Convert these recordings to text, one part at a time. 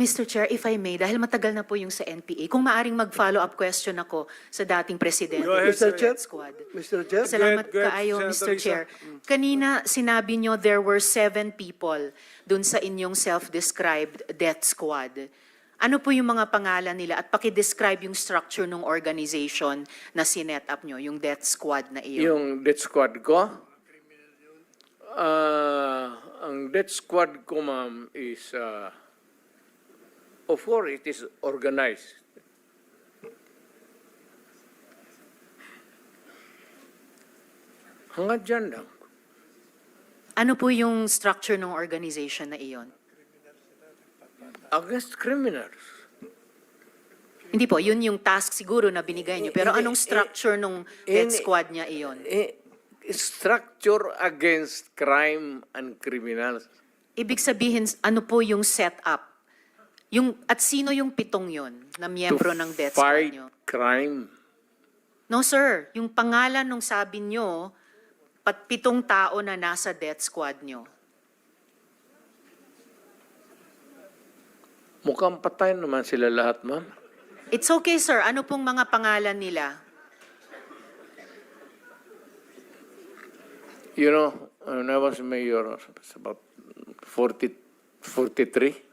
Mr. Chair, if I may, dahil matagal na po yung sa NPA, kung maaring mag-follow up question ako sa dating presidente Go ahead, sir. Death Squad. Mr. Chair? Salamat Go ahead, kaayo, Senator Mr. Chair. Kanina, sinabi nyo there were seven people dun sa inyong self-described death squad. Ano po yung mga pangalan nila at paki-describe yung structure ng organization na sinet up nyo, yung death squad na iyon? Yung death squad ko, ah, ang death squad ko, ma'am, is, uh, of course, it is organized. Hanggang dyan lang. Ano po yung structure ng organization na iyon? Against criminals. Hindi po, yun yung task siguro na binigay nyo. Pero anong eh, structure nung death ini- squad niya iyon? Eh, structure against crime and criminals. Ibig sabihin, ano po yung setup? Yung, at sino yung pitong yon na miyembro ng death squad fight nyo? crime. No, sir. Yung pangalan nung sabi nyo, pat pitong tao na nasa death squad nyo. Mukhang patay naman sila lahat, ma'am. It's okay, sir. Ano pong mga pangalan nila? You know, when I was mayor, it's about 40, 43.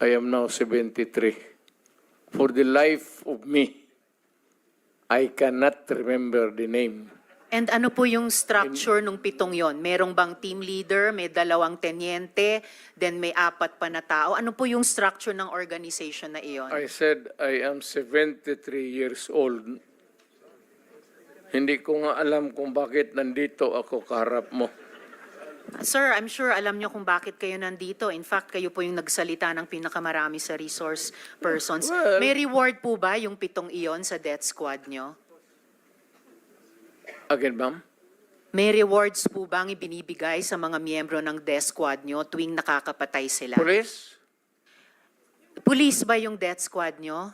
I am now 73. For the life of me, I cannot remember the name. And ano po yung structure nung pitong yon? Merong bang team leader, may dalawang tenyente, then may apat pa na tao? Ano po yung structure ng organization na iyon? I said I am 73 years old. Hindi ko nga alam kung bakit nandito ako kaharap mo. Sir, I'm sure alam niyo kung bakit kayo nandito. In fact, kayo po yung nagsalita ng pinakamarami sa resource persons. Well- May reward po ba yung pitong iyon sa death squad nyo? Again, ma'am? May rewards po bang ibinibigay sa mga miyembro ng death squad nyo tuwing nakakapatay sila? Police? Police ba yung death squad nyo?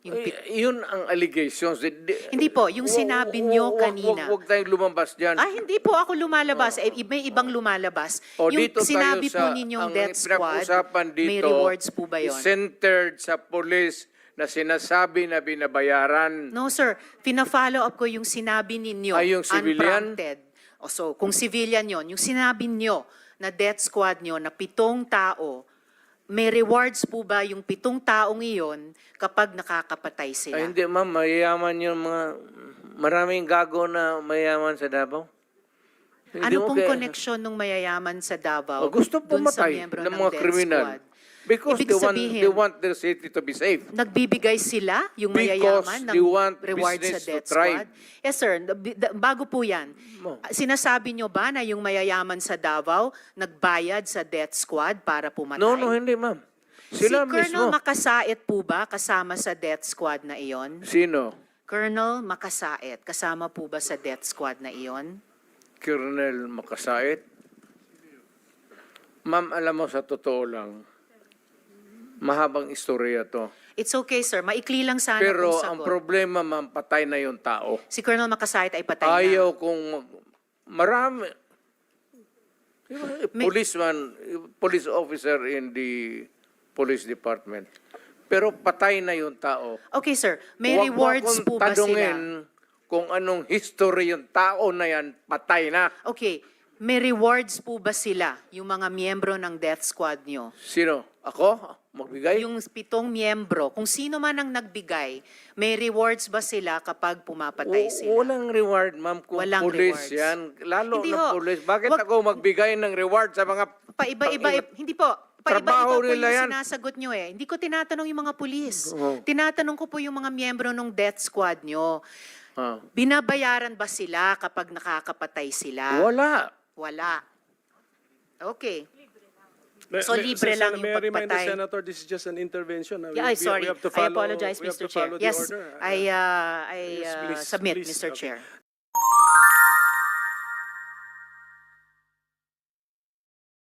Yung pit- Eh, yun ang allegations. Di- di- Hindi po, yung Wa- sinabi wa- nyo wa- kanina. Huwag tayong lumabas dyan. Ah, hindi po ako lumalabas. Eh, may ibang lumalabas. O yung dito sinabi tayo sa, po ninyong ang death squad, pinag-usapan dito, may rewards po ba is yon? centered sa police na sinasabi na binabayaran. No, sir. Pina-follow up ko yung sinabi ninyo. Ay, yung civilian? Unprompted. O so, kung civilian yon, yung sinabi nyo na death squad nyo na pitong tao, may rewards po ba yung pitong taong iyon kapag nakakapatay sila? Ay, hindi ma'am, mayayaman yung mga, maraming gago na mayayaman sa Davao. Hindi ano mo pong kaya- connection ng mayayaman sa Davao O, gusto dun sa pumatay miyembro ng mga death kriminal. squad? Because Ibig they want, sabihin- they want their city to be safe. Nagbibigay sila, yung Because mayayaman, ng they want reward sa business to death thrive. squad? Yes, sir. Bago po yan, sinasabi nyo ba na yung mayayaman sa Davao nagbayad sa death squad para pumatay? No, no, hindi ma'am. Si Sila Colonel mismo. Makasait po ba kasama sa death squad na iyon? Sino? Colonel Makasait, kasama po ba sa death squad na iyon? Colonel Makasait. Ma'am, alam mo sa totoo lang, mahabang istorya to. It's okay, sir. Maikli lang sana Pero kung ang sagot. problema, ma'am, patay na yung tao. si Colonel Makasait ay patay na. Ayaw kung mag- marami. May- Policeman, police officer in the police department. Pero patay na yung tao. Okay, sir. May Huwag mo rewards akong po ba sila? tanungin kung anong history yung tao na yan, patay na. Okay. May rewards po ba sila, yung mga miyembro ng death squad nyo? Sino? Ako? Magbigay? Yung pitong miyembro, kung sino man ang nagbigay, may rewards ba sila kapag pumapatay W- sila? Walang reward, ma'am, kung Walang police rewards. yan. Lalo Hindi na ho. police. Bakit Wag- ako magbigay ng reward sa mga... Paiba-iba, Pang- hindi po. Paiba-iba po nila yung yan. sinasagot nyo eh. Hindi ko tinatanong yung mga pulis. Oo. Tinatanong ko po yung mga miyembro ng death squad nyo. Ah. Binabayaran ba sila kapag nakakapatay sila? Wala. Wala. Okay. So, libre Sen- lang yung May I remind the pagpatay? Senator, this is just an intervention. Uh, Yeah, we- I we- sorry. we have to I follow- apologize, we have Mr. to Chair. follow the Yes, order. I, uh, I Yes, uh, please, submit, please. Mr. Okay. Chair.